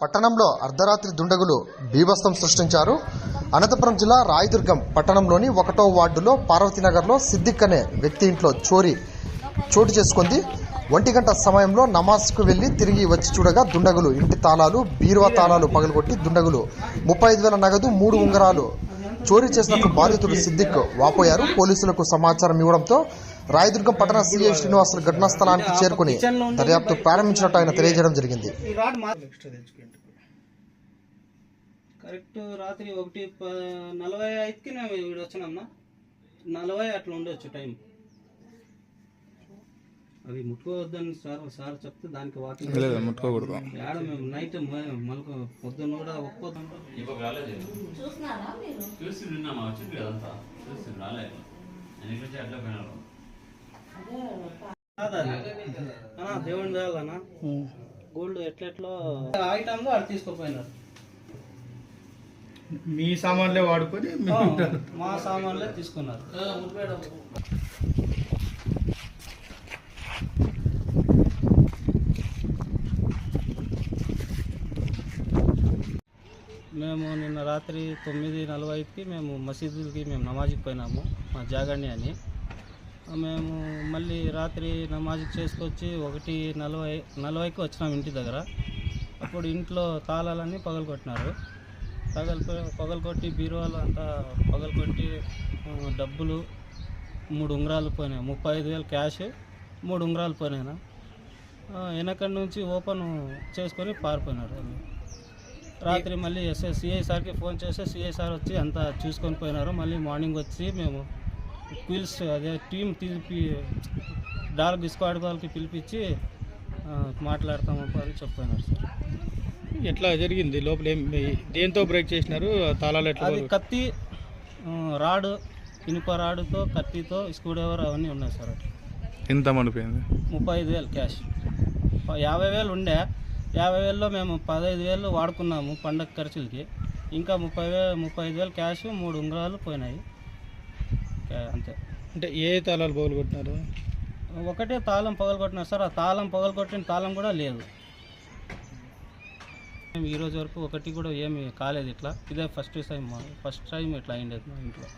పట్టణంలో అర్ధరాత్రి దుండగులు బీభత్సం సృష్టించారు. అనంతపురం జిల్లా రాయదుర్గం పట్టణంలోని ఒకటో వార్డులో పార్వతీనగర్లో సిద్దిక్ అనే వ్యక్తి ఇంట్లో చోరీ చోటు చేసుకుంది. ఒంటి గంట సమయంలో నమాజ్కు వెళ్ళి తిరిగి వచ్చి చూడగా దుండగులు ఇంటి తాళాలు బీరువా తాళాలు పగలగొట్టి దుండగులు ముప్పై ఐదు వేల నగదు మూడు ఉంగరాలు చోరీ చేసినట్లు బాధితుడు సిద్దిక్ వాపోయారు. పోలీసులకు సమాచారం ఇవ్వడంతో రాయదుర్గం పట్టణ సీఐ శ్రీనివాసులు ఘటనా స్థలానికి చేరుకుని దర్యాప్తు ప్రారంభించినట్టు ఆయన తెలియజేయడం జరిగింది. కరెక్ట్ రాత్రి ఒకటి నలభై ఐదుకి మేము ఇక్కడ వచ్చినామన్నా నలభై అట్లా ఉండొచ్చు టైం. అవి ముట్టుకోవద్దని సార్ సార్ చెప్తే దానికి వాకింగ్ ముట్టుకోకూడదు. ఏడ మేము నైట్ మళ్ళీ పొద్దున్న కూడా ఒప్పుకోదాం చూసి నిన్నమ్మా వచ్చింది కదంతా చూసి రాలేదు నేను ఇక్కడ నుంచి అట్లా పోయినారు అన్నా దేవుని గోల్డ్ ఎట్లెట్లో? అటు తీసుకుపోయినారు. మీ సామాన్లే వాడుకొని మా సామాన్లే తీసుకున్నారు. మేము నిన్న రాత్రి తొమ్మిది నలభైకి మేము మసీదులకి మేము నమాజ్కి పోయినాము మా జాగండి అని. మేము మళ్ళీ రాత్రి నమాజ్కి చేసుకొచ్చి ఒకటి నలభై నలభైకి వచ్చినాం ఇంటి దగ్గర. అప్పుడు ఇంట్లో తాళాలన్నీ పగలగొట్టినారు. పగలు పగలగొట్టి బీరువాలు అంతా పగలగొట్టి డబ్బులు మూడు ఉంగరాలు పోయినాయి ముప్పై ఐదు వేలు క్యాష్ మూడు ఉంగరాలు పోయినాయి వెనకడి నుంచి ఓపెన్ చేసుకొని పారిపోయినారు. రాత్రి మళ్ళీ ఎస్ఎస్ సిఐ సార్కి ఫోన్ చేస్తే సిఐ సార్ వచ్చి అంతా చూసుకొని పోయినారు. మళ్ళీ మార్నింగ్ వచ్చి మేము క్విల్స్ అదే టీం తీపి డాగ్ స్క్వాడ్ వాళ్ళకి పిలిపించి మాట్లాడతాము అని చెప్పినారు సార్. ఎట్లా జరిగింది? లోపల ఏం దేంతో బ్రేక్ చేసినారు? తాళాలు ఎట్లా అది కత్తి రాడు ఇనుప రాడుతో కత్తితో స్క్రూ డ్రైవర్ అవన్నీ ఉన్నాయి సార్. ఎంత మడిపోయింది ముప్పై ఐదు వేలు క్యాష్. యాభై వేలు ఉండే. యాభై వేలలో మేము పదహైదు వేలు వాడుకున్నాము పండగ ఖర్చులకి. ఇంకా ముప్పై వే ముప్పై ఐదు వేలు క్యాష్ మూడు ఉంగరాలు పోయినాయి. అంతే. అంటే ఏ తాళాలు పగులు కొట్టినారు ఒకటే తాళం పగలగొట్టినా సార్. ఆ తాళం పగలగొట్టిన తాళం కూడా లేదు. మేము ఈ రోజు వరకు ఒకటి కూడా ఏమి కాలేదు ఇట్లా. ఇదే ఫస్ట్ టైం ఫస్ట్ టైం ఇట్లా అయిండేది మా ఇంట్లో.